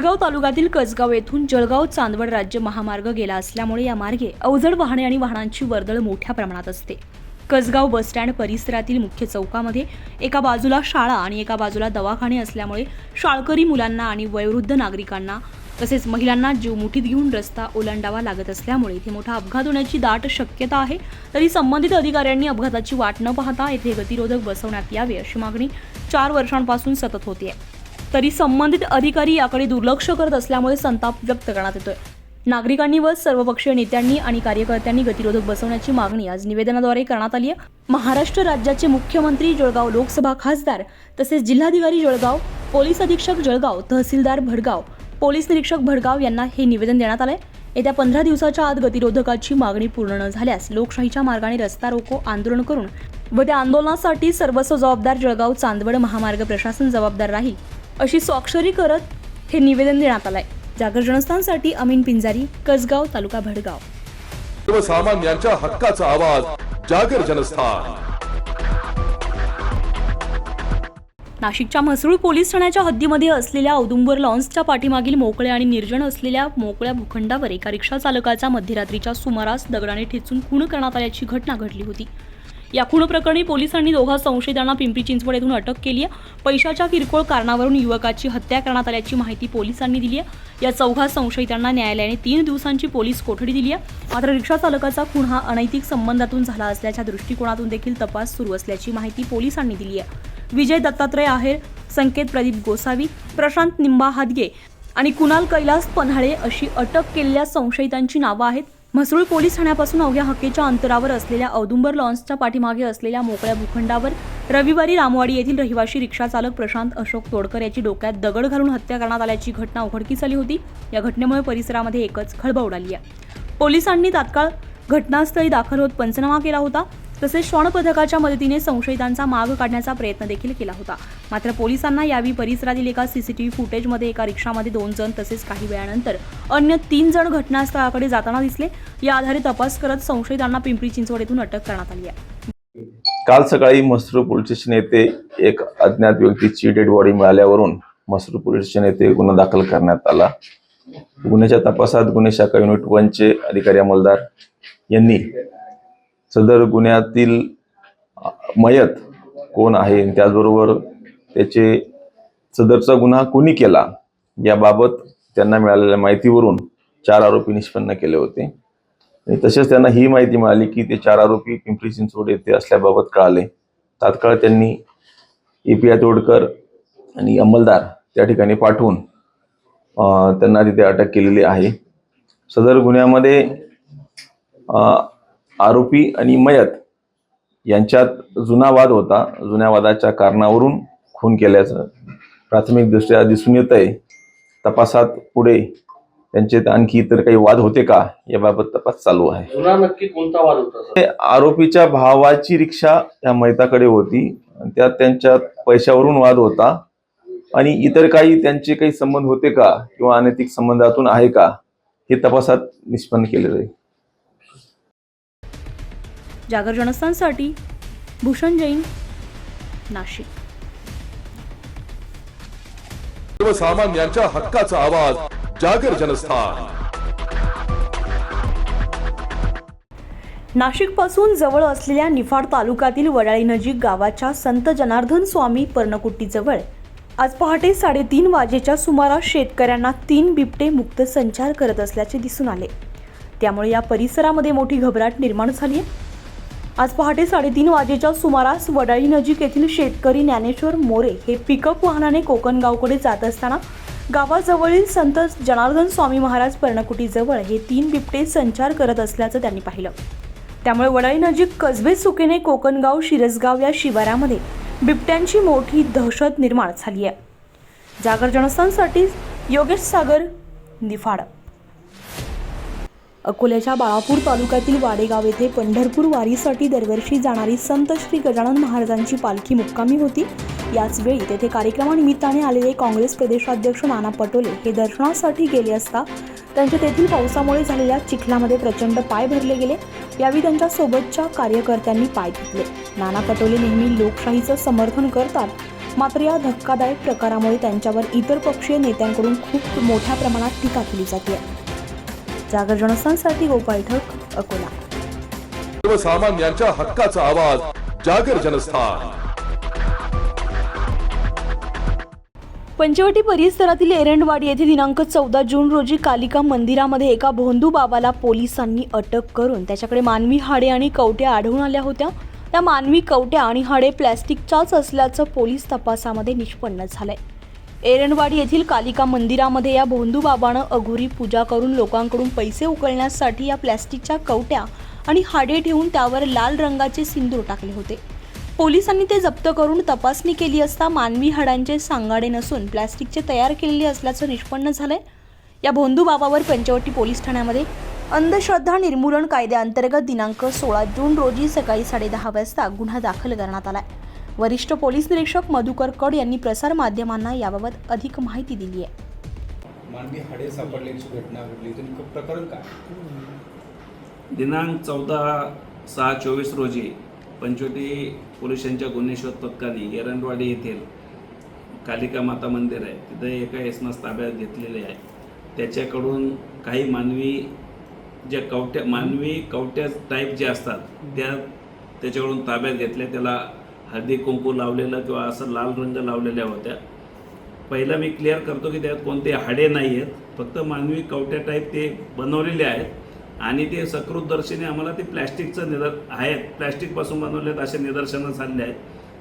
जळगाव तालुक्यातील कसगाव येथून जळगाव चांदवड राज्य महामार्ग गेला असल्यामुळे या मार्गे अवजड वाहने आणि वाहनांची वर्दळ मोठ्या प्रमाणात असते. कसगाव बसस्टँड परिसरातील मुख्य चौकामध्ये एका बाजूला शाळा आणि एका बाजूला दवाखाने असल्यामुळे शाळकरी मुलांना आणि वयोवृद्ध नागरिकांना तसेच महिलांना जीव मुठीत घेऊन रस्ता ओलांडावा लागत असल्यामुळे इथे मोठा अपघात होण्याची दाट शक्यता आहे. तरी संबंधित अधिकाऱ्यांनी अपघाताची वाट न पाहता येथे गतिरोधक बसवण्यात यावे अशी मागणी चार वर्षांपासून सतत होतीये. तरी संबंधित अधिकारी याकडे दुर्लक्ष करत असल्यामुळे संताप व्यक्त करण्यात येतोय. नागरिकांनी व सर्वपक्षीय नेत्यांनी आणि कार्यकर्त्यांनी गतिरोधक बसवण्याची मागणी आज निवेदनाद्वारे करण्यात आली आहे. महाराष्ट्र राज्याचे मुख्यमंत्री जळगाव लोकसभा खासदार तसेच जिल्हाधिकारी जळगाव पोलीस अधीक्षक जळगाव तहसीलदार भडगाव पोलीस निरीक्षक भडगाव यांना हे निवेदन देण्यात आलंय. येत्या पंधरा दिवसाच्या आत गतिरोधकाची मागणी पूर्ण न झाल्यास लोकशाहीच्या मार्गाने रस्ता रोको आंदोलन करून व त्या आंदोलनासाठी सर्वस्व जबाबदार जळगाव चांदवड महामार्ग प्रशासन जबाबदार राहील. अशी स्वाक्षरी करत हे निवेदन देण्यात आलंय. जागर जनस्थानसाठी अमीन पिंजारी कसगाव तालुका भडगाव. सर्वसामान्यांच्या हक्काचा आवाज जागर जनस्थान. नाशिकच्या म्हसरूळ पोलीस ठाण्याच्या हद्दीमध्ये असलेल्या औदुंबर लॉन्सच्या पाठीमागील मोकळ्या आणि निर्जन असलेल्या मोकळ्या भूखंडावर एका रिक्षा चालकाचा मध्यरात्रीच्या सुमारास दगडाने ठेचून खून करण्यात आल्याची घटना घडली होती. या खून प्रकरणी पोलिसांनी दोघा संशयितांना पिंपरी चिंचवड येथून अटक केली आहे. पैशाच्या किरकोळ कारणावरून युवकाची हत्या करण्यात आल्याची माहिती पोलिसांनी दिली आहे. या चौघा संशयितांना न्यायालयाने तीन दिवसांची पोलीस कोठडी दिली आहे. मात्र रिक्षा चालकाचा खून हा अनैतिक संबंधातून झाला असल्याच्या दृष्टिकोनातून देखील तपास सुरू असल्याची माहिती पोलिसांनी दिली आहे. विजय दत्तात्रय आहेर संकेत प्रदीप गोसावी प्रशांत निंबा हादगे आणि कुणाल कैलास पन्हाळे अशी अटक केलेल्या संशयितांची नावं आहेत. म्हसरूळ पोलीस ठाण्यापासून अवघ्या हक्केच्या अंतरावर असलेल्या औदुंबर लॉन्सच्या पाठीमागे असलेल्या मोकळ्या भूखंडावर रविवारी रामवाडी येथील रहिवाशी रिक्षाचालक प्रशांत अशोक तोडकर याची डोक्यात दगड घालून हत्या करण्यात आल्याची घटना उघडकीस आली होती. या घटनेमुळे परिसरामध्ये एकच खळबळ उडाली आहे. पोलिसांनी तात्काळ घटनास्थळी दाखल होत पंचनामा केला होता. तसेच श्वानपथकाच्या मदतीने संशयितांचा माग काढण्याचा प्रयत्न देखील केला होता. मात्र पोलिसांना यावेळी परिसरातील एका सीसीटीव्ही फुटेजमध्ये एका रिक्षामध्ये दोन जण तसेच काही वेळानंतर अन्य तीन जण घटनास्थळाकडे जाताना दिसले. या आधारे तपास करत संशयितांना पिंपरी चिंचवड येथून अटक करण्यात आली आहे. काल सकाळी मसरूळ पोलीस स्टेशन येथे एक अज्ञात व्यक्तीची डेड बॉडी मिळाल्यावरून मसरूळ पोलीस स्टेशन येथे गुन्हा दाखल करण्यात आला. गुन्ह्याच्या तपासात गुन्हे शाखा युनिट वनचे अधिकारी अंमलदार यांनी सदर गुन्ह्यातील मयत कोण आहे? आणि त्याचबरोबर त्याचे सदरचा गुन्हा कोणी केला? याबाबत त्यांना मिळालेल्या माहितीवरून चार आरोपी निष्पन्न केले होते. आणि तसेच त्यांना ही माहिती मिळाली की ते चार आरोपी पिंपरी चिंचवड येथे असल्याबाबत कळाले. तात्काळ त्यांनी ए पी आय तोडकर आणि अंमलदार त्या ठिकाणी पाठवून त्यांना तिथे अटक केलेली आहे. सदर गुन्ह्यामध्ये आरोपी आणि मयत यांच्यात जुना वाद होता. जुन्या वादाच्या कारणावरून खून केल्याचं प्राथमिकदृष्ट्या दिसून येत आहे तपासात पुढे त्यांचे आणखी इतर काही वाद होते का याबाबत तपास चालू आहे. जुना नक्की कोणता वाद होता सर? ते आरोपीच्या भावाची रिक्षा त्या मैताकडे होती. त्यात त्यांच्या पैशावरून वाद होता. आणि इतर काही त्यांचे काही संबंध होते का किंवा अनैतिक संबंधातून आहे का हे तपासात निष्पन्न केले जाईल जागर जनस्थानसाठी. भूषण जैन नाशिक. सर्वसामान्यांच्या हक्काचा आवाज जागर जनस्थान. नाशिकपासून जवळ असलेल्या निफाड तालुक्यातील वडाळी नजीक गावाच्या संत जनार्दन स्वामी पर्णकुट्टीजवळ आज पहाटे साडेतीन वाजेच्या सुमारास शेतकऱ्यांना तीन बिबटे मुक्त संचार करत असल्याचे दिसून आले. त्यामुळे या परिसरामध्ये मोठी घबराट निर्माण झाली आहे. आज पहाटे साडेतीन वाजेच्या सुमारास वडाळी नजीक येथील शेतकरी ज्ञानेश्वर मोरे हे पिकअप वाहनाने कोकणगावकडे जात असताना गावाजवळील संत जनार्दन स्वामी महाराज पर्णकुटीजवळ हे तीन बिबटे संचार करत असल्याचं त्यांनी पाहिलं. त्यामुळे वडाळी नजीक कसबे सुकेने कोकणगाव शिरसगाव या शिवारामध्ये बिबट्यांची मोठी दहशत निर्माण झाली आहे. जागर जनस्थानसाठी योगेश सागर निफाड. अकोल्याच्या बाळापूर तालुक्यातील वाडेगाव येथे पंढरपूर वारीसाठी दरवर्षी जाणारी संत श्री गजानन महाराजांची पालखी मुक्कामी होती. याच वेळी तेथे कार्यक्रमानिमित्ताने आलेले काँग्रेस प्रदेशाध्यक्ष नाना पटोले हे दर्शनासाठी गेले असता त्यांच्या तेथील पावसामुळे झालेल्या चिखलामध्ये प्रचंड पाय भरले गेले. यावेळी त्यांच्या सोबतच्या कार्यकर्त्यांनी पाय धुतले. नाना पटोले नेहमी लोकशाहीचं समर्थन करतात. मात्र या धक्कादायक प्रकारामुळे त्यांच्यावर इतर पक्षीय नेत्यांकडून खूप मोठ्या प्रमाणात टीका केली जाते. जागर जनस्थानसाठी गोपाळ ठक अकोला. सर्वसामान्यांच्या हक्काचा आवाज जागर जनस्थान. पंचवटी परिसरातील एरंडवाडी येथे दिनांक चौदा जून रोजी कालिका मंदिरामध्ये एका भोंदू बाबाला पोलिसांनी अटक करून त्याच्याकडे मानवी हाडे आणि कवट्या आढळून आल्या होत्या. त्या मानवी कवट्या आणि हाडे प्लॅस्टिकच्याच असल्याचं पोलीस तपासामध्ये निष्पन्न झालंय. एरणवाडी येथील कालिका मंदिरामध्ये या भोंदू बाबानं अघोरी पूजा करून लोकांकडून पैसे उकळण्यासाठी या प्लॅस्टिकच्या कवट्या आणि हाडे ठेवून त्यावर लाल रंगाचे सिंदूर टाकले होते. पोलिसांनी ते जप्त करून तपासणी केली असता मानवी हाडांचे सांगाडे नसून प्लॅस्टिकचे तयार केलेले असल्याचं निष्पन्न झालंय. या भोंदू बाबावर पंचवटी पोलीस ठाण्यामध्ये अंधश्रद्धा निर्मूलन कायद्याअंतर्गत दिनांक सोळा जून रोजी सकाळी साडेदहा वाजता गुन्हा दाखल करण्यात आला आहे वरिष्ठ पोलीस निरीक्षक मधुकर कड यांनी प्रसार माध्यमांना याबाबत अधिक माहिती दिली आहे. मानवी हाडे सापडल्याची घटना घडली. प्रकरण काय? दिनांक चौदा सहा चोवीस रोजी पंचवटी पोलिसांच्या गुन्हे शोध पथकाने एरंडवाडी येथील कालिका माता मंदिर आहे. तिथे एका इसमास ताब्यात घेतलेले आहे. त्याच्याकडून काही मानवी ज्या कवट्या मानवी कवट्या टाईप जे असतात त्या त्याच्याकडून ताब्यात घेतल्या त्याला हळदी कुंकू लावलेलं किंवा असं लाल रंग लावलेल्या होत्या. पहिला मी क्लिअर करतो की त्यात कोणते हाडे नाही आहेत. फक्त मानवी कवट्या टाईप ते बनवलेले आहेत. आणि ते सकृतदर्शनी आम्हाला ते प्लॅस्टिकचं निदर आहेत. प्लॅस्टिकपासून बनवले आहेत असे निदर्शनं झालेले आहेत.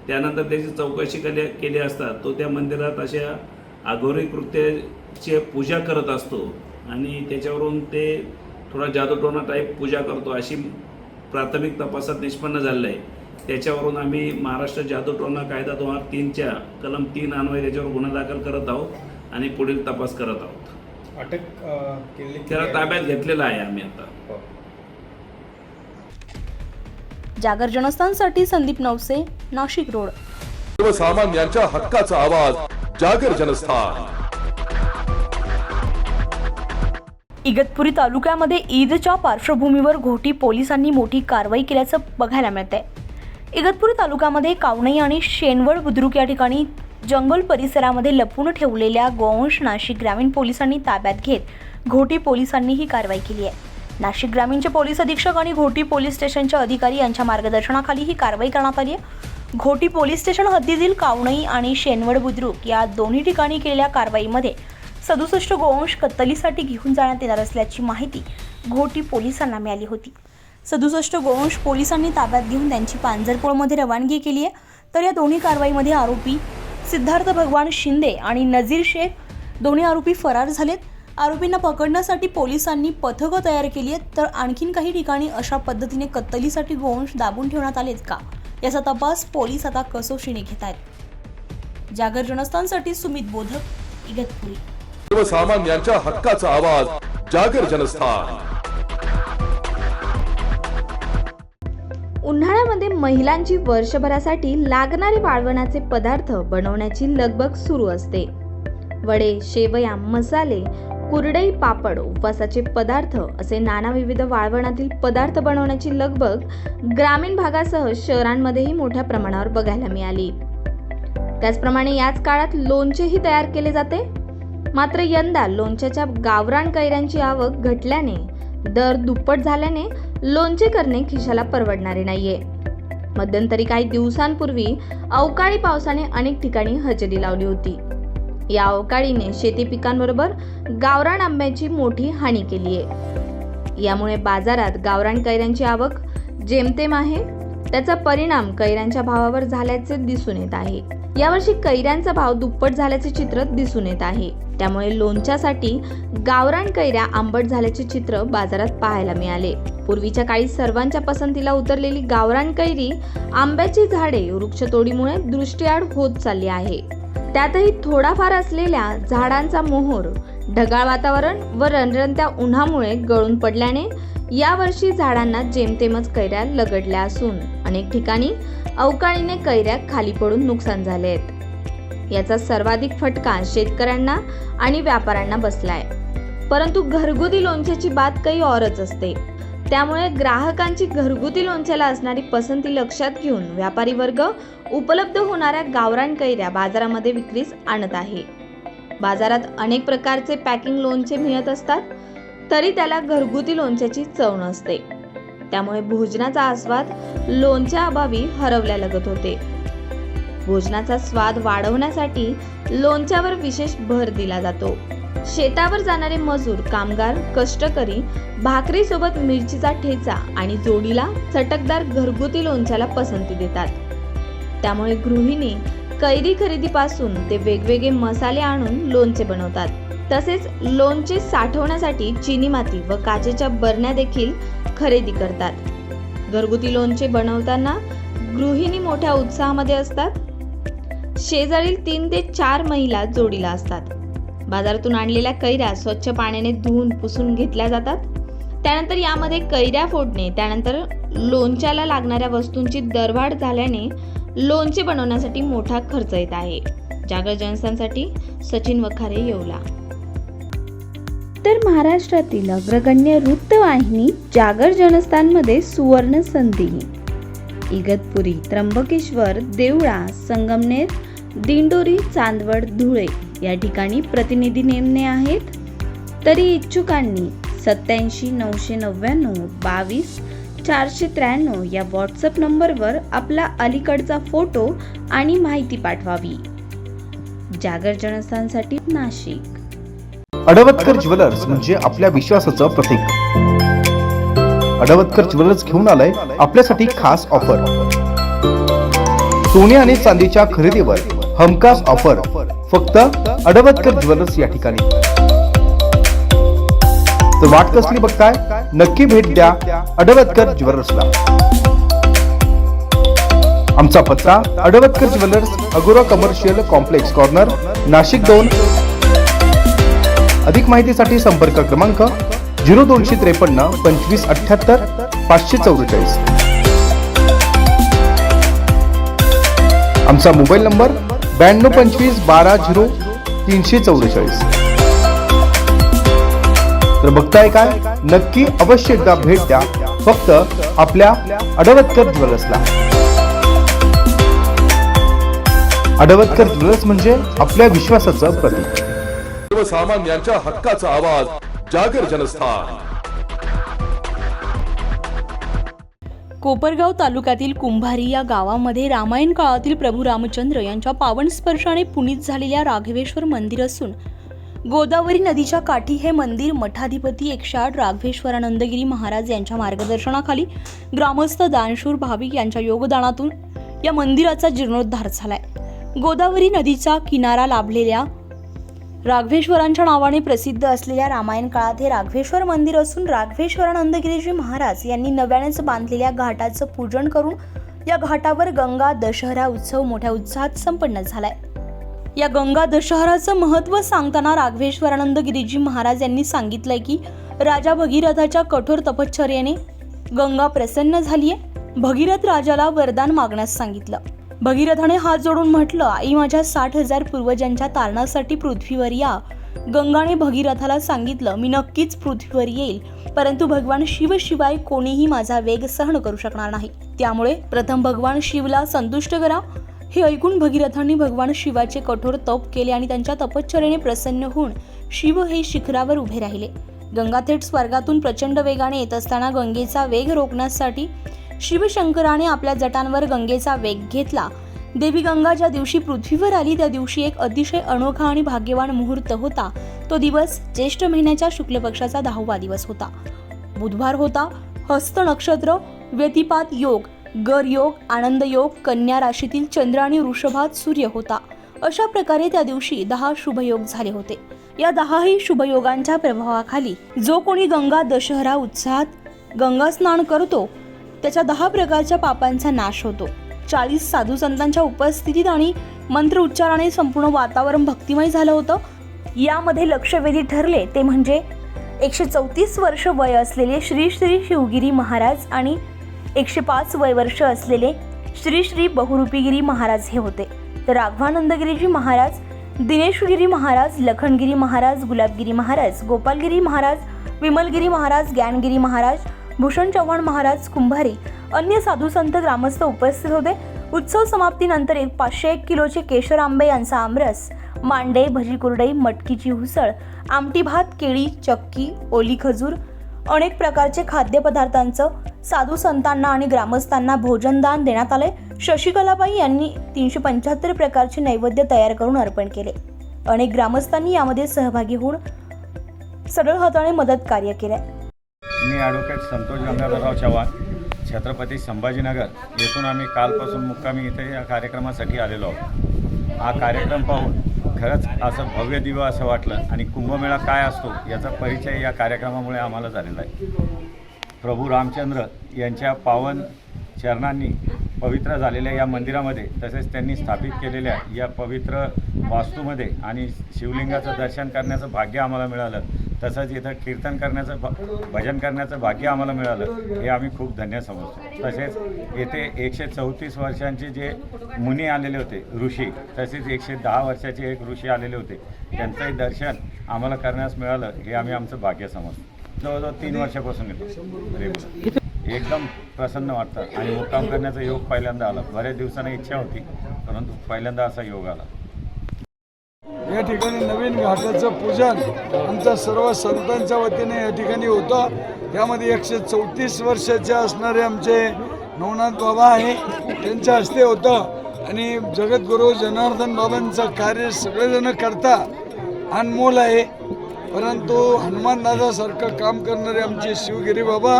त्यानंतर त्याची चौकशी केली केली असतात. तो त्या मंदिरात अशा आघोरी कृत्याची पूजा करत असतो. आणि त्याच्यावरून ते थोडा जादूटोना टाईप पूजा करतो. अशी प्राथमिक तपासात निष्पन्न झालेलं आहे. त्याच्यावरून आम्ही महाराष्ट्र जादूटोना कायदा दोन हजार तीनच्या कलम तीन अन्वये त्याच्यावर गुन्हा दाखल करत आहोत आणि पुढील तपास करत आहोत. अटक अं, केलेली त्याला ताब्यात घेतलेला आहे आम्ही आता. हो. जागर जनस्थानसाठी संदीप नवसे नाशिक रोड. सर्वसामान्यांच्या हक्काचा आवाज जागर जनस्थान. इगतपुरी तालुक्यामध्ये ईदच्या पार्श्वभूमीवर घोटी पोलिसांनी मोठी कारवाई केल्याचं बघायला मिळतंय. इगतपुरी तालुक्यामध्ये कावणई आणि शेनवड बुद्रुक या ठिकाणी जंगल परिसरामध्ये लपून ठेवलेल्या गोवंश नाशिक ग्रामीण पोलिसांनी ताब्यात घेत घोटी पोलिसांनी ही कारवाई केली आहे. नाशिक ग्रामीणचे पोलीस अधीक्षक आणि घोटी पोलीस स्टेशनच्या अधिकारी यांच्या मार्गदर्शनाखाली ही कारवाई करण्यात आली आहे. घोटी पोलीस स्टेशन हद्दीतील कावणई आणि शेनवड बुद्रुक या दोन्ही ठिकाणी केलेल्या कारवाईमध्ये सदुसष्ट गोवंश कत्तलीसाठी घेऊन जाण्यात येणार असल्याची माहिती घोटी पोलिसांना मिळाली होती. सदुसष्ट गोवंश पोलिसांनी ताब्यात घेऊन त्यांची पांजरपोळमध्ये रवानगी केली आहे. तर या दोन्ही कारवाईमध्ये आरोपी सिद्धार्थ भगवान शिंदे आणि नजीर शेख दोन्ही आरोपी फरार झालेत. आरोपींना पकडण्यासाठी पोलिसांनी पथकं तयार केली आहेत. तर आणखीन काही ठिकाणी अशा पद्धतीने कत्तलीसाठी गोवंश दाबून ठेवण्यात आलेत का? याचा तपास पोलीस आता कसोशीने घेत आहेत. जागर जनस्थानसाठी सुमित बोधक इगतपुरी. सर्वसामान्यांच्या हक्काचा आवाज जागर जनस्थान. उन्हाळ्यामध्ये महिलांची वर्षभरासाठी लागणारे वाळवणाचे पदार्थ बनवण्याची लगबग सुरू असते. वडे शेवया मसाले कुरडई पापड उपवासाचे पदार्थ असे नाना विविध वाळवणातील पदार्थ बनवण्याची लगबग ग्रामीण भागासह शहरांमध्येही मोठ्या प्रमाणावर बघायला मिळाली. त्याचप्रमाणे याच काळात लोणचेही तयार केले जाते. मात्र यंदा लोणच्याच्या गावरान कैऱ्यांची आवक घटल्याने दर दुप्पट झाल्याने लोणचे करणे खिशाला परवडणारे नाहीये. मध्यंतरी काही दिवसांपूर्वी अवकाळी पावसाने अनेक ठिकाणी हजेरी लावली होती. या अवकाळीने शेती पिकांबरोबर गावरान आंब्याची मोठी हानी केली आहे यामुळे बाजारात गावरान कैऱ्यांची आवक जेमतेम आहे त्याचा परिणाम कैऱ्यांच्या भावावर झाल्याचे दिसून येत आहे. यावर्षी कैऱ्यांचा भाव दुप्पट झाल्याचे चित्र दिसून येत आहे. त्यामुळे लोणच्यासाठी गावरान कैऱ्या आंबट झाल्याचे चित्र बाजारात पाहायला मिळाले. पूर्वीच्या काळी सर्वांच्या पसंतीला उतरलेली गावरान कैरी आंब्याची झाडे वृक्षतोडीमुळे दृष्टीआड होत चालली आहे. त्यातही थोडाफार असलेल्या झाडांचा मोहोर ढगाळ वातावरण व रणरणत्या उन्हामुळे गळून पडल्याने यावर्षी झाडांना जेमतेमच कैऱ्या लगडल्या असून अनेक ठिकाणी अवकाळीने कैऱ्या खाली पडून नुकसान झाले आहेत. याचा सर्वाधिक फटका शेतकऱ्यांना आणि व्यापाऱ्यांना बसलाय. परंतु घरगुती लोणच्याची बात काही औरच असते. त्यामुळे ग्राहकांची घरगुती लोणच्याला असणारी पसंती लक्षात घेऊन व्यापारी वर्ग उपलब्ध होणाऱ्या गावरान कैऱ्या बाजारामध्ये विक्रीस आणत आहे. बाजारात अनेक प्रकारचे पॅकिंग लोणचे मिळत असतात तरी त्याला घरगुती लोणच्याची चव नसते. त्यामुळे भोजनाचा आस्वाद लोणच्या अभावी हरवल्या लगत होते. भोजनाचा स्वाद वाढवण्यासाठी लोणच्यावर विशेष भर दिला जातो. शेतावर जाणारे मजूर कामगार कष्टकरी भाकरीसोबत मिरचीचा ठेचा आणि जोडीला चटकदार घरगुती लोणच्याला पसंती देतात. त्यामुळे गृहिणी कैरी खरेदीपासून ते वेगवेगळे मसाले आणून लोणचे बनवतात. तसेच लोणचे साठवण्यासाठी चिनी माती व काचेच्या बरण्या देखील खरेदी करतात. घरगुती लोणचे बनवताना गृहिणी मोठ्या उत्साहामध्ये असतात. शेजारील तीन ते चार महिला जोडीला असतात. बाजारातून आणलेल्या कैऱ्या स्वच्छ पाण्याने धुवून पुसून घेतल्या जातात. त्यानंतर यामध्ये कैऱ्या फोडणे त्यानंतर लोणच्याला लागणाऱ्या वस्तूंची दरवाढ झाल्याने लोणचे बनवण्यासाठी मोठा खर्च येत आहे. जागर जनस्थानसाठी सचिन वखारे येवला. तर महाराष्ट्रातील अग्रगण्य वृत्तवाहिनी जागर जनस्थानमध्ये सुवर्ण संधी. इगतपुरी त्र्यंबकेश्वर देवळा संगमनेर दिंडोरी चांदवड धुळे या ठिकाणी प्रतिनिधी नेमणे आहेत. तरी इच्छुकांनी सत्याऐंशी नऊशे नव्याण्णव बावीस चारशे त्र्याण्णव या व्हॉट्सअप नंबरवर आपला अलीकडचा फोटो आणि माहिती पाठवावी. जागर जनस्थानसाठी नाशिक. अडवतकर ज्वेलर्स म्हणजे आपल्या विश्वासाचं प्रतीक. अडवतकर ज्वेलर्स घेऊन आलाय आपल्यासाठी खास ऑफर. सोने आणि चांदीच्या खरेदीवर हमखास ऑफर. फक्त अडवतकर ज्वेलर्स या ठिकाणी. तर वाट कसली बघताय? नक्की भेट द्या. अडवतकर ज्वेलर्सला. आमचा पत्ता Advatkar jewellers Agora commercial complex corner Nashik दोन. अधिक माहितीसाठी संपर्क क्रमांक झिरो दोनशे त्रेपन्न पंचवीस अठ्ठ्याहत्तर पाचशे चौवेचाळीस. आमचा मोबाईल नंबर ब्याण्णव पंचवीस बारा झिरो तीनशे चौवेचाळीस. तर बघताय काय? नक्की अवश्य एकदा भेट द्या. फक्त आपल्या अडवतकर ज्वेलर्सला. अडवतकर ज्वेलर्स म्हणजे आपल्या विश्वासाचं प्रतीक. सर्वसामान्यांच्या हक्काचा आवाज जागर जनस्थान. कोपरगाव तालुक्यातील कुंभारी या गावामध्ये रामायण काळातील प्रभू रामचंद्र यांच्या पावन स्पर्शाने पुनीत झालेल्या राघवेश्वर मंदिर असून गोदावरी नदीच्या काठी हे मंदिर मठाधिपती एकशे आठ राघवेश्वरानंदगिरी महाराज यांच्या मार्गदर्शनाखाली ग्रामस्थ दानशूर भाविक यांच्या योगदानातून या मंदिराचा जीर्णोद्धार झालाय. गोदावरी नदीचा किनारा लाभलेल्या राघवेश्वरांच्या नावाने प्रसिद्ध असलेल्या रामायण काळात हे राघवेश्वर मंदिर असून राघवेश्वरानंदगिरीजी महाराज यांनी नव्यानेच बांधलेल्या घाटाचं पूजन करून या घाटावर गंगा दशहरा उत्सव मोठ्या उत्साहात संपन्न झालाय. या गंगा दशहराचं महत्त्व सांगताना राघवेश्वरानंद गिरीजी महाराज यांनी सांगितलंय की राजा भगीरथाच्या कठोर तपश्चर्याने गंगा प्रसन्न झालीये. भगीरथ राजाला वरदान मागण्यास सांगितलं. भगीरथाने हात जोडून म्हटलं आई माझ्या साठ हजार पूर्वजांच्या तारणासाठी पृथ्वीवर या. गंगाने भगीरथाला सांगितलं मी नक्कीच पृथ्वीवर येईल परंतु भगवान शिवशिवाय कोणीही माझा वेग सहन करू शकणार नाही. त्यामुळे प्रथम भगवान शिवला संतुष्ट करा हे ऐकून भगीरथांनी भगवान शिवाचे कठोर तप केले आणि त्यांच्या तपश्चरेने प्रसन्न होऊन शिव हे शिखरावर उभे राहिले. गंगा थेट स्वर्गातून प्रचंड वेगाने येत असताना गंगेचा वेग रोखण्यासाठी शिवशंकराने आपल्या जटांवर गंगेचा वेग घेतला. देवी गंगा ज्या दिवशी पृथ्वीवर आली त्या दिवशी एक अतिशय अनोखा आणि भाग्यवान मुहूर्त होता. तो दिवस ज्येष्ठ महिन्याच्या शुक्ल पक्षाचा दहावा दिवस होता. बुधवार होता हस्त नक्षत्र व्यतिपात योग. गर योग आनंद योग कन्या राशीतील चंद्र आणि वृषभात सूर्य होता. अशा प्रकारे त्या दिवशी दहा शुभयोग झाले होते. या दहाही शुभयोगांच्या प्रभावाखाली जो कोणी गंगा दशहरा उत्साहात गंगा स्नान करतो त्याच्या दहा प्रकारच्या पापांचा नाश होतो. चाळीस साधू संतांच्या उपस्थितीत आणि मंत्र उच्चाराने संपूर्ण वातावरण भक्तिमय झालं होतं. यामध्ये लक्षवेधी ठरले ते म्हणजे एकशे चौतीस वर्ष वय असलेले श्री श्री शिवगिरी महाराज आणि एकशे पाच वय वर्ष असलेले श्री श्री बहुरूपीगिरी महाराज हे होते. तर राघवानंदगिरीजी महाराज दिनेशगिरी महाराज लखनगिरी महाराज गुलाबगिरी महाराज गोपालगिरी महाराज विमलगिरी महाराज ज्ञानगिरी महाराज भूषण चव्हाण महाराज कुंभारी अन्य साधू संत ग्रामस्थ उपस्थित होते. उत्सव समाप्तीनंतर एक पाचशे एक किलोचे केशर आंबे यांचा आमरस मांडे भजी कुरडई मटकीची उसळ आमटी भात केळी चक्की ओली खजूर अनेक प्रकारचे खाद्यपदार्थांचं साधू संतांना आणि ग्रामस्थांना भोजनदान देण्यात आले शशिकलाबाई यांनी तीनशे पंच्याहत्तर प्रकारचे नैवेद्य तयार करून अर्पण केले. अनेक ग्रामस्थांनी यामध्ये सहभागी होऊन सरळ हाताने मदत कार्य केले. मी ॲडव्होकेट संतोष गंगाधरराव चव्हाण छत्रपती संभाजीनगर. येथून आम्ही कालपासून मुक्कामी इथे या कार्यक्रमासाठी आलेलो आहोत. हा कार्यक्रम पाहून खरंच असं भव्य दिव्य असं वाटलं आणि कुंभमेळा काय असतो याचा परिचय या कार्यक्रमामुळे आम्हाला झालेला आहे. प्रभू रामचंद्र यांच्या पावन चरणांनी पवित्र झालेल्या या मंदिरामध्ये तसेच त्यांनी स्थापित केलेल्या या पवित्र वास्तूमध्ये आणि शिवलिंगाचं दर्शन करण्याचं भाग्य आम्हाला मिळालं. तसंच इथं कीर्तन करण्याचं भजन करण्याचं भाग्य आम्हाला मिळालं. हे आम्ही खूप धन्य समजतो. तसेच येथे एकशे चौतीस वर्षांचे जे मुनी आलेले होते ऋषी तसेच एकशे दहा वर्षाचे एक ऋषी आलेले होते त्यांचंही दर्शन आम्हाला करण्यास मिळालं. हे आम्ही आमचं भाग्य समजतो. जवळजवळ तीन वर्षापासून येतो. रेग्युलर एकदम प्रसन्न वाटतं. आणि मुक्काम करण्याचा योग पहिल्यांदा आला. बऱ्याच दिवसांनी इच्छा होती परंतु पहिल्यांदा असा योग आला. या ठिकाणी नवीन घाटाचं पूजन आमच्या सर्व संतांच्या वतीने या ठिकाणी होतं. त्यामध्ये एकशे चौतीस वर्षाचे असणारे आमचे नवनाथ बाबा आहे. त्यांच्या हस्ते होतं. आणि जगद्गुरू जनार्दन बाबांचं कार्य सगळेजण करता. अनमोल आहे. परंतु हनुमानदादासारखं काम करणारे आमचे शिवगिरी बाबा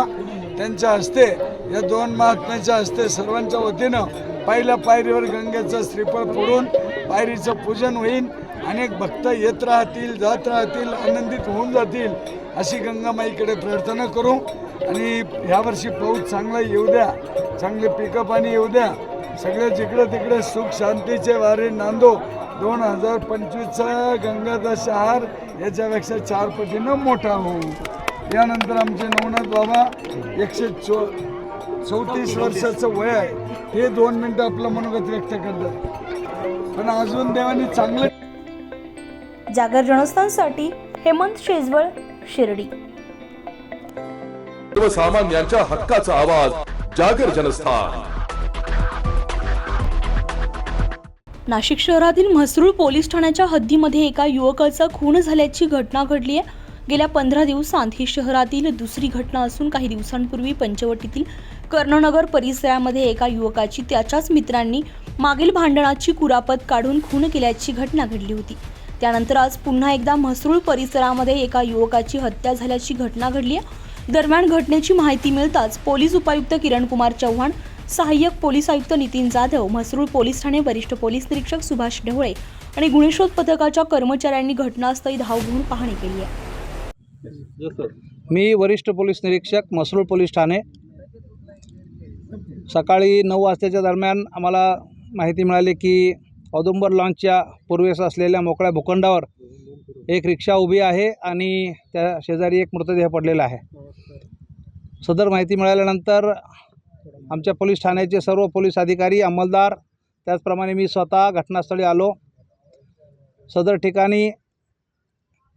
त्यांच्या हस्ते या दोन महात्म्याच्या हस्ते सर्वांच्या वतीनं पहिल्या पायरीवर गंगेचं श्रीफळ फोडून पायरीचं पूजन होईल अनेक भक्त येत राहतील जात राहतील आनंदित होऊन जातील अशी गंगामाईकडे प्रार्थना करू. आणि ह्यावर्षी पाऊस चांगला येऊ द्या चांगले पिकं पाणी येऊ द्या. सगळे जिकडं तिकडे सुख शांतीचे वारे नांदो. दोन हजार पंचवीसचा गंगाचा शहार याच्यापेक्षा चार पटीनं मोठा होऊ यानंतर आमचे नवनाथ बाबा एकशे चौ चौतीस वर्षाचं वय आहे. हे दोन मिनटं आपलं मनोगत व्यक्त करतात. पण अजून देवानी चांगलं जागर जनस्थानसाठी हेमंत शेजवळ शिर्डी. सर्वसामान्यांच्या हक्काचा आवाज जागर जनस्थान. नाशिक शहरातील म्हसरूळ पोलीस ठाण्याच्या हद्दीमध्ये एका युवकाचा खून झाल्याची घटना घडली आहे. गेल्या पंधरा दिवसांत ही शहरातील दुसरी घटना असून काही दिवसांपूर्वी पंचवटीतील कर्णनगर परिसरामध्ये एका युवकाची त्याच्याच मित्रांनी मागील भांडणाची कुरापत काढून खून केल्याची घटना घडली होती. त्यानंतर आज पुन्हा एकदा म्हसरूळ परिसरामध्ये एका युवकाची हत्या झाल्याची घटना घडली आहे. दरम्यान घटनेची माहिती मिळताच पोलीस उपायुक्त किरणकुमार चव्हाण सहाय्यक पोलीस आयुक्त नितीन जाधव म्हसरूळ पोलीस ठाणे वरिष्ठ पोलीस निरीक्षक सुभाष ढवळे आणि गुन्हेशोध पथकाच्या कर्मचाऱ्यांनी घटनास्थळी धाव घेऊन पाहणी केली आहे. मी वरिष्ठ पोलीस निरीक्षक म्हसरूळ पोलीस ठाणे. सकाळी नऊ वाजताच्या दरम्यान आम्हाला माहिती मिळाली की औदुंबर लॉन्चच्या पूर्वेस असलेल्या मोकळ्या भूखंडावर एक रिक्षा उभी आहे आणि त्या शेजारी एक मृतदेह पडलेला आहे. सदर माहिती मिळाल्यानंतर आमच्या पोलीस ठाण्याचे सर्व पोलीस अधिकारी अंमलदार त्याचप्रमाणे मी स्वतः घटनास्थळी आलो. सदर ठिकाणी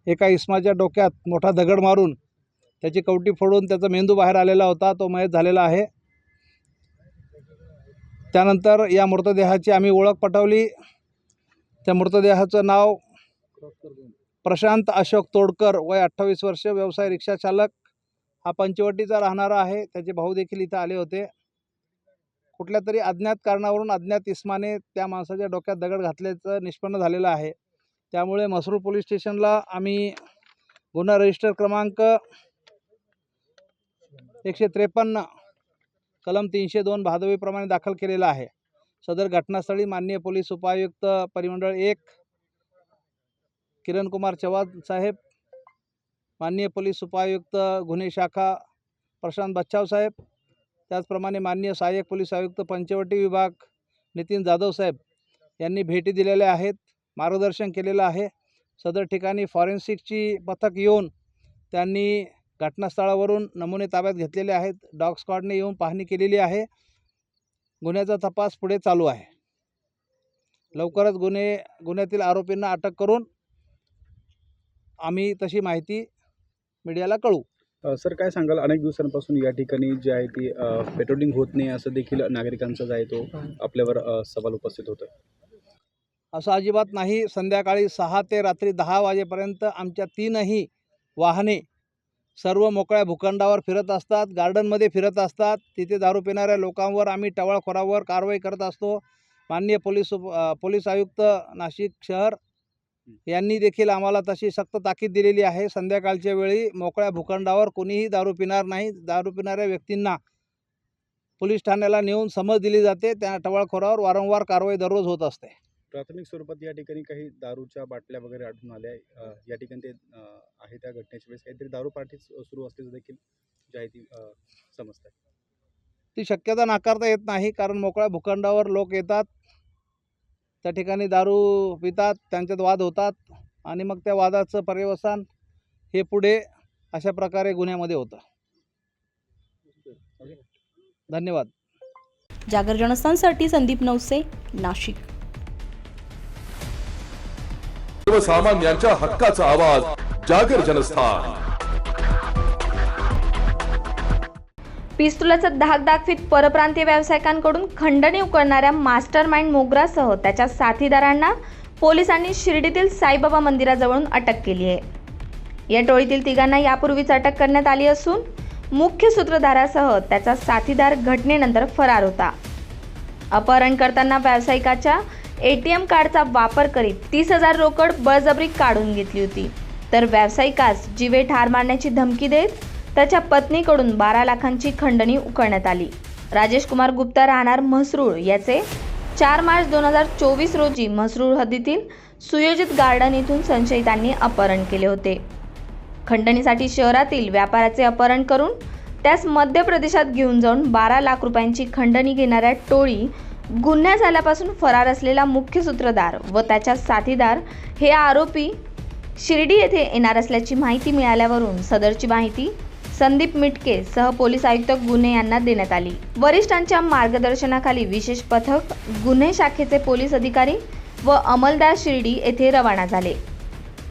एका इस्माच्या डोक्यात मोठा दगड मारून त्याची कवटी फोडून त्याचा मेंदू बाहेर आलेला होता तो मयत झालेला आहे. त्यानंतर या मृतदेहाची आम्ही ओळख पटवली. त्या मृतदेहाचं नाव प्रशांत अशोक तोडकर वय अठ्ठावीस वर्ष व्यवसाय रिक्षाचालक हा पंचवटीचा राहणारा आहे त्याचे भाऊ देखील इथं आले होते. कुठल्या तरी अज्ञात कारणावरून अज्ञात इस्माने त्या माणसाच्या डोक्यात दगड घातल्याचं निष्पन्न झालेलं आहे. त्यामुळे मसरूळ पोलीस स्टेशनला आम्ही गुन्हा रजिस्टर क्रमांक एकशे त्रेपन्न कलम तीनशे दोन भादवीप्रमाणे दाखल केलेला आहे. सदर घटनास्थळी माननीय पोलीस उपायुक्त परिमंडळ एक किरण कुमार चव्हाण साहेब माननीय पोलीस उपायुक्त गुन्हे शाखा प्रशांत बच्चाव साहेब त्याचप्रमाणे माननीय सहाय्यक पोलीस आयुक्त पंचवटी विभाग नितीन जाधव साहेब यांनी भेटी दिलेल्या आहेत मार्गदर्शन केलेलं आहे. सदर ठिकाणी फॉरेन्सिकची पथक येऊन त्यांनी घटनास्थळावरून नमुने ताब्यात घेतलेले आहेत. डॉग स्क्वॉडने येऊन पाहणी केलेली आहे. गुन्ह्याचा तपास पुढे चालू आहे. लवकरच गुन्हे गुन्ह्यातील आरोपींना अटक करून आम्ही तशी माहिती मीडियाला कळू सर काय सांगाल? अनेक दिवसांपासून या ठिकाणी जे आहे ती पेट्रोलिंग होत नाही असं देखील नागरिकांचा जो आहे तो आपल्यावर सवाल उपस्थित होतो असं अजिबात नाही. संध्याकाळी सहा ते रात्री दहा वाजेपर्यंत आमच्या तीनही वाहने सर्व मोकळ्या भूखंडावर फिरत असतात गार्डनमध्ये फिरत असतात. तिथे दारू पिणाऱ्या लोकांवर आम्ही टवाळखोरावर कारवाई करत असतो. माननीय पोलीस उप पोलीस आयुक्त नाशिक शहर यांनी देखील आम्हाला तशी सक्त ताकीद दिलेली आहे. संध्याकाळच्या वेळी मोकळ्या भूखंडावर कोणीही दारू पिणार नाही. दारू पिणाऱ्या व्यक्तींना पोलीस ठाण्याला नेऊन समज दिली जाते. त्या टवाळखोरावर वारंवार कारवाई दररोज होत असते. प्राथमिक स्वरूपात या ठिकाणी काही दारूच्या बाटल्या वगैरे आढळून आल्या या ठिकाणी ते आहे त्या घटनेच्या वेळेस काहीतरी दारू पार्टी सुरू असल्याचं देखील जे आहे ती अ, समजत ती शक्यता नाकारता येत नाही कारण मोकळ्या भूखंडावर लोक येतात. त्या ठिकाणी दारू पितात त्यांच्यात वाद होतात आणि मग त्या वादाचं पर्यवसान हे पुढे अशा प्रकारे गुन्ह्यामध्ये होतं. धन्यवाद. जागर जनस्थानसाठी संदीप नवसे नाशिक. सर्वसामान्यांच्या हक्काचा आवाज जागर जनस्थान. पिस्तुलाचा धाक दाखवीत परप्रांतीय व्यावसायिकांकडून खंडणी उकळणाऱ्या मास्टर माइंड मोगरासह त्याच्या साथीदारांना पोलिसांनी शिर्डीतील साईबाबा मंदिराजवळून अटक केली आहे. या टोळीतील तिघांना यापूर्वीच अटक करण्यात आली असून मुख्य सूत्रधारासह त्याचा साथीदार घटनेनंतर फरार होता. अपहरण करताना व्यावसायिकाच्या ए टी एम कार्डचा वापर करीत तीस हजार रोकड बळजबरी काढून घेतली होती. तर व्यावसायिकास जीवे ठार मारण्याची धमकी देत त्याच्या पत्नीकडून बारा लाखांची खंडणी उकळण्यात आली. राजेश कुमार गुप्ता राहणार म्हसरूळ याचे चार मार्च दोन हजार चोवीस रोजी म्हसरूळ हद्दीतील सुयोजित गार्डन येथून संशयितांनी अपहरण केले होते. खंडणीसाठी शहरातील व्यापाराचे अपहरण करून त्यास मध्य प्रदेशात घेऊन जाऊन बारा लाख रुपयांची खंडणी घेणाऱ्या टोळी गुन्हा झाल्यापासून फरार असलेला मुख्य सूत्रधार व त्याच्या साथीदार हे आरोपी शिर्डी येथे येणार असल्याची माहिती मिळाल्यावरून सदरची माहिती संदीप मिटके सह पोलीस आयुक्त गुन्हे यांना देण्यात आली. वरिष्ठांच्या मार्गदर्शनाखाली विशेष पथक गुन्हे शाखेचे पोलीस अधिकारी व अंमलदार शिर्डी येथे रवाना झाले.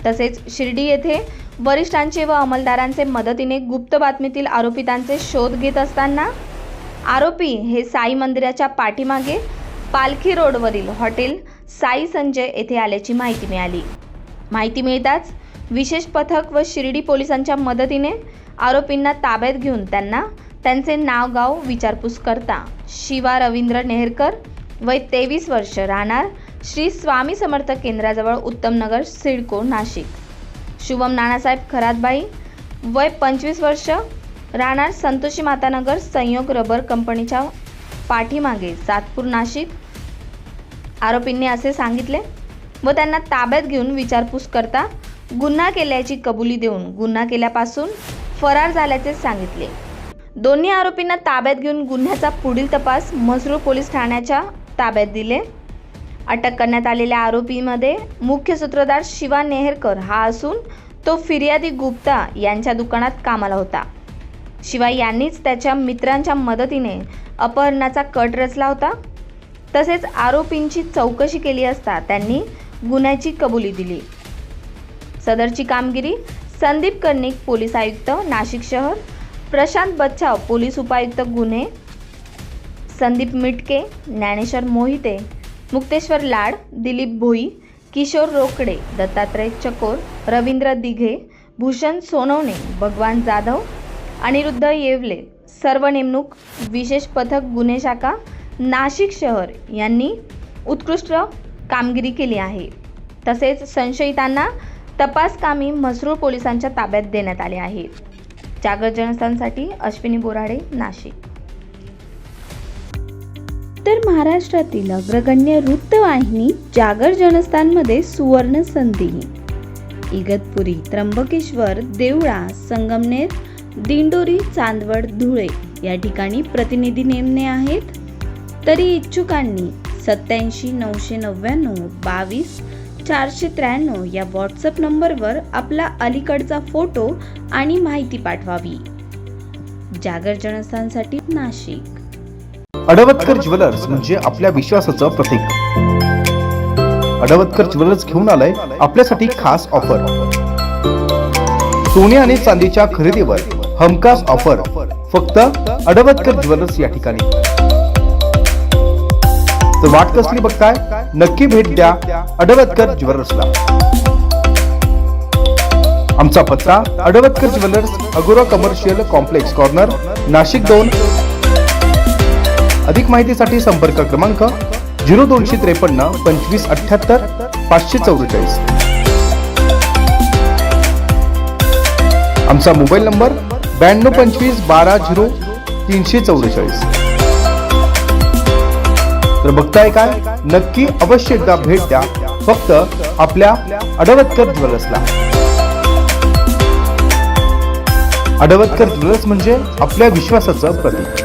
तसेच शिर्डी येथे वरिष्ठांचे व अंमलदारांचे मदतीने गुप्त बातमीतील आरोपितांचे शोध घेत असताना आरोपी हे साई मंदिराच्या पाठीमागे पालखी रोडवरील हॉटेल साई संजय येथे आल्याची माहिती मिळाली. माहिती मिळताच विशेष पथक व शिर्डी पोलिसांच्या मदतीने आरोपींना ताब्यात घेऊन त्यांना त्यांचे नाव गाव विचारपूस करता. शिवा रवींद्र नेहरकर वय तेवीस वर्ष राहणार श्री स्वामी समर्थ केंद्राजवळ उत्तमनगर सिडको नाशिक. शुभम नानासाहेब खरातबाई वय पंचवीस वर्ष राहणार संतोषी मातानगर संयोग रबर कंपनीच्या पाठीमागे सातपूर नाशिक. आरोपींनी असे सांगितले व त्यांना ताब्यात घेऊन विचारपूस करता गुन्हा केल्याची कबुली देऊन गुन्हा केल्यापासून फरार झाल्याचे सांगितले. दोन्ही आरोपींना ताब्यात घेऊन गुन्ह्याचा पुढील तपास म्हसरूळ पोलीस ठाण्याच्या ताब्यात दिले. अटक करण्यात आलेल्या आरोपीमध्ये मुख्य सूत्रधार शिवा नेहरकर हा असून तो फिर्यादी गुप्ता यांच्या दुकानात कामाला होता. शिवाय यांनीच त्याच्या मित्रांच्या मदतीने अपहरणाचा कट रचला होता. तसेच आरोपींची चौकशी केली असता त्यांनी गुन्ह्याची कबुली दिली. सदरची कामगिरी संदीप कर्णिक पोलीस आयुक्त नाशिक शहर. प्रशांत बच्छाव पोलीस उपायुक्त गुन्हे. संदीप मिटके ज्ञानेश्वर मोहिते. मुक्तेश्वर लाड दिलीप भोई किशोर रोकडे दत्तात्रय चकोर रवींद्र दिघे भूषण सोनवणे भगवान जाधव अनिरुद्ध येवले सर्व नेमणूक विशेष पथक गुन्हे शाखा नाशिक शहर यांनी उत्कृष्ट कामगिरी केली आहे. तसेच संशयितांना तपासकामी म्हसरूळ पोलिसांच्या ताब्यात देण्यात आले आहे. जागर जनस्थानसाठी अश्विनी बोराडे नाशिक. तर महाराष्ट्रातील अग्रगण्य वृत्तवाहिनी जागर जनस्थानमध्ये सुवर्ण संधी. इगतपुरी त्र्यंबकेश्वर देवळा संगमनेर दिंडोरी चांदवड धुळे या ठिकाणी प्रतिनिधी नेमणे आहेत. तरी इच्छुकांनी सत्याऐंशी नऊशे नव्याण्णव बावीस चारशे त्र्याण्णव या व्हॉट्सअप नंबरवर आपला अलीकडचा फोटो आणि माहिती पाठवावी. जागर जनस्थानसाठी नाशिक. अडवतकर ज्वेलर्स म्हणजे आपल्या विश्वासाचं प्रतीक. अडवतकर ज्वेलर्स घेऊन आलाय आपल्यासाठी खास ऑफर. सोने आणि चांदीच्या खरेदीवर हमखास ऑफर. फक्त अडवतकर ज्वेलर्स या ठिकाणी. तर वाट कसली बघताय नक्की भेट द्या. अडवतकर ज्वेलर्सला. आमचा पत्ता Advatkar jewellers Agora commercial complex corner Nashik दोन. अधिक माहितीसाठी संपर्क क्रमांक झिरो दोनशे त्रेपन्न पंचवीस अठ्ठ्याहत्तर पाचशे चौवेचाळीस. आमचा मोबाईल नंबर ब्याण्णव पंचवीस बारा झिरो तीनशे चौवेचाळीस. तर बघताय काय? नक्की अवश्य एकदा भेट द्या. फक्त आपल्या अडवतकर ज्वेलर्सला. अडवतकर ज्वेलर्स म्हणजे आपल्या विश्वासाचं प्रतीक.